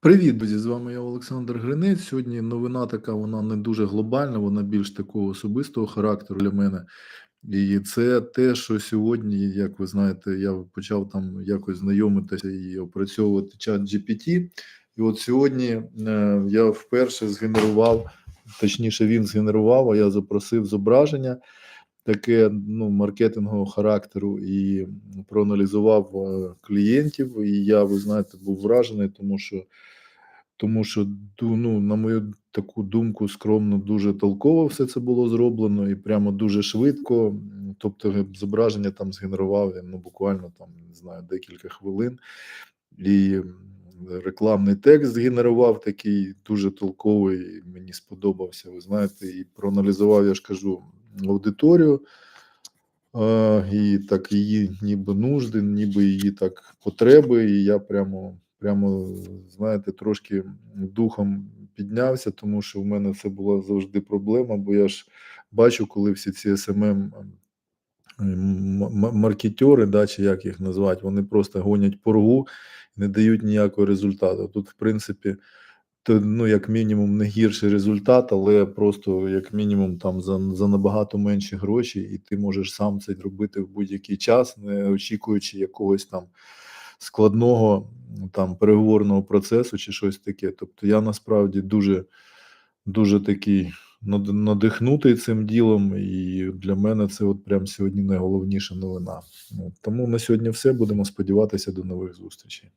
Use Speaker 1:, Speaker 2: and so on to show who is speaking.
Speaker 1: Привіт, друзі! З вами я Олександр Гринець. Сьогодні новина така, вона не дуже глобальна, вона більш такого особистого характеру для мене. І це те, що сьогодні, як ви знаєте, я почав там якось знайомитися і опрацьовувати чат GPT. І от сьогодні е, я вперше згенерував, точніше, він згенерував, а я запросив зображення таке ну, маркетингового характеру і проаналізував е, клієнтів. І я, ви знаєте, був вражений, тому що тому що ну, на мою таку думку, скромно, дуже толково все це було зроблено і прямо дуже швидко. Тобто, зображення там згенерував ну, буквально там, не знаю, декілька хвилин. І рекламний текст згенерував такий дуже толковий. Мені сподобався. Ви знаєте, і проаналізував, я ж кажу, аудиторію. І так її ніби нужди, ніби її так потреби. І я прямо, прямо, знаєте, трошки духом піднявся, тому що в мене це була завжди проблема, бо я ж бачу, коли всі ці SMM м- м- маркетери, да, чи як їх назвати, вони просто гонять поргу, не дають ніякого результату. Тут, в принципі, ну, як мінімум, не гірший результат, але просто як мінімум там за, за набагато менші гроші, і ти можеш сам це робити в будь-який час, не очікуючи якогось там складного там переговорного процесу чи щось таке. Тобто я насправді дуже дуже такий надихнутий цим ділом, і для мене це от прям сьогодні найголовніша новина. Тому на сьогодні все. Будемо сподіватися до нових зустрічей.